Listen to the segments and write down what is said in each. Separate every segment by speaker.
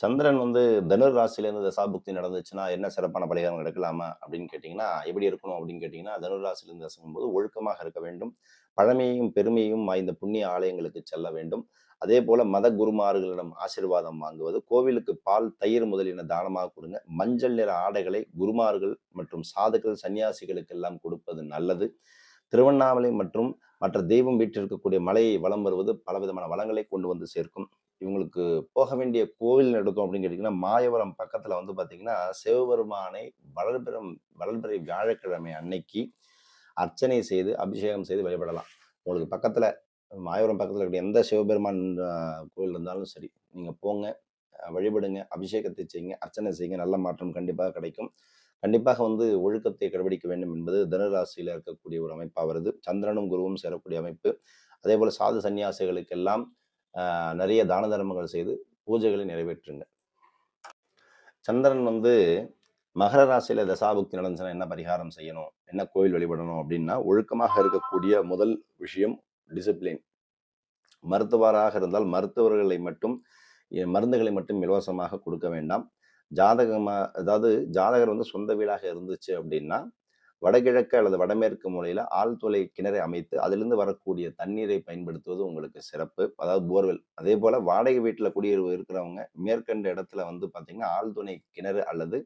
Speaker 1: சந்திரன் வந்து தனுர் ராசிலேருந்து தசாபுக்தி நடந்துச்சுன்னா என்ன சிறப்பான பரிகாரம் எடுக்கலாமா அப்படின்னு கேட்டிங்கன்னா எப்படி இருக்கணும் அப்படின்னு கேட்டிங்கன்னா தனுர் ராசிலேருந்து தசங்கும் போது ஒழுக்கமாக இருக்க வேண்டும். பழமையும் பெருமையும் வாய்ந்த புண்ணிய ஆலயங்களுக்கு செல்ல வேண்டும். அதே போல மத குருமார்களிடம் ஆசீர்வாதம் வாங்குவது கோவிலுக்கு பால் தயிர் முதலியன தானமாக கொடுங்க. மஞ்சள் நிற ஆடைகளை குருமார்கள் மற்றும் சாதுக்கள் சன்னியாசிகளுக்கு எல்லாம் கொடுப்பது நல்லது. திருவண்ணாமலை மற்றும் மற்ற தெய்வம் வீட்டிற்கக்கூடிய மலையை வளம் வருவது பலவிதமான வளங்களை கொண்டு வந்து சேர்க்கும். இவங்களுக்கு போக வேண்டிய கோவில் நடக்கும் அப்படின்னு கேட்டிங்கன்னா மாயவரம் பக்கத்தில் வந்து பார்த்தீங்கன்னா சிவபெருமானை வளர்பிறம் வளர்பிறை வியாழக்கிழமை அன்னைக்கு அர்ச்சனை செய்து அபிஷேகம் செய்து வழிபடலாம். உங்களுக்கு பக்கத்தில் மாயவரம் பக்கத்தில் இருக்கிற எந்த சிவபெருமான் கோவில் இருந்தாலும் சரி நீங்கள் போங்க வழிபடுங்க அபிஷேகத்தை செய்யுங்க அர்ச்சனை செய்யுங்க நல்ல மாற்றம் கண்டிப்பாக கிடைக்கும். கண்டிப்பாக வந்து ஒழுக்கத்தை கடைபிடிக்க வேண்டும் என்பது தனுராசியில் இருக்கக்கூடிய ஒரு அமைப்பாக வருது சந்திரனும் குருவும் சேரக்கூடிய அமைப்பு. அதே போல் சாது சன்னியாசிகளுக்கெல்லாம் நிறைய தான தர்மங்கள் செய்து பூஜைகளை நிறைவேற்றுங்க. சந்திரன் வந்து மகர ராசியில தசாபுக்தி நடந்துச்சுன்னா என்ன பரிகாரம் செய்யணும்? என்ன கோயில் வழிபடணும் அப்படின்னா ஒழுக்கமாக இருக்கக்கூடிய முதல் விஷயம் டிசிப்ளின் மருத்துவராக இருந்தால் மருத்துவர்களை மட்டும் மருந்துகளை மட்டும் இலவசமாக கொடுக்க வேண்டாம். ஜாதகமா அதாவது ஜாதகர் வந்து சொந்த வீடாக இருந்துச்சு அப்படின்னா வடகிழக்கு அல்லது வடமேற்கு மூலையில் ஆழ்துளை கிணறை அமைத்து அதிலிருந்து வரக்கூடிய தண்ணீரை பயன்படுத்துவது உங்களுக்கு சிறப்பு. அதாவது போர்வெல் அதே போல் வாடகை வீட்டில் குடியிருப்பு இருக்கிறவங்க மேற்கண்ட இடத்துல வந்து பார்த்தீங்கன்னா ஆழ்துணை கிணறு அல்லது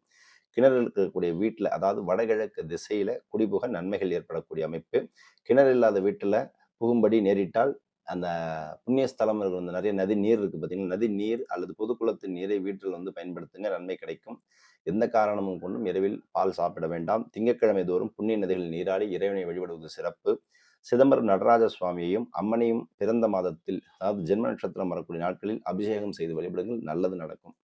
Speaker 1: கிணறு இருக்கக்கூடிய வீட்டில் அதாவது வடகிழக்கு திசையில் குடிபுக நன்மைகள் ஏற்படக்கூடிய அமைப்பு. கிணறு இல்லாத வீட்டில் புகும்படி நேரிட்டால் அந்த புண்ணியஸ்தலம் இருக்கிற நிறைய நதி நீர் இருக்கு பார்த்தீங்கன்னா நதி நீர் அல்லது பொதுக்குளத்து நீரை வீட்டில் வந்து பயன்படுத்துங்க. நன்மை கிடைக்கும். எந்த காரணமும் கொண்டும் இரவில் பால் சாப்பிட வேண்டாம். திங்கட்கிழமை தோறும் புண்ணிய நதிகளில் நீராடி இறைவனை வழிபடுவது சிறப்பு. சிதம்பரம் நடராஜ சுவாமியையும் அம்மனையும் பிறந்த மாதத்தில் அதாவது ஜென்ம நட்சத்திரம் வரக்கூடிய நாட்களில் அபிஷேகம் செய்து வழிபடுங்கள். நல்லது நடக்கும்.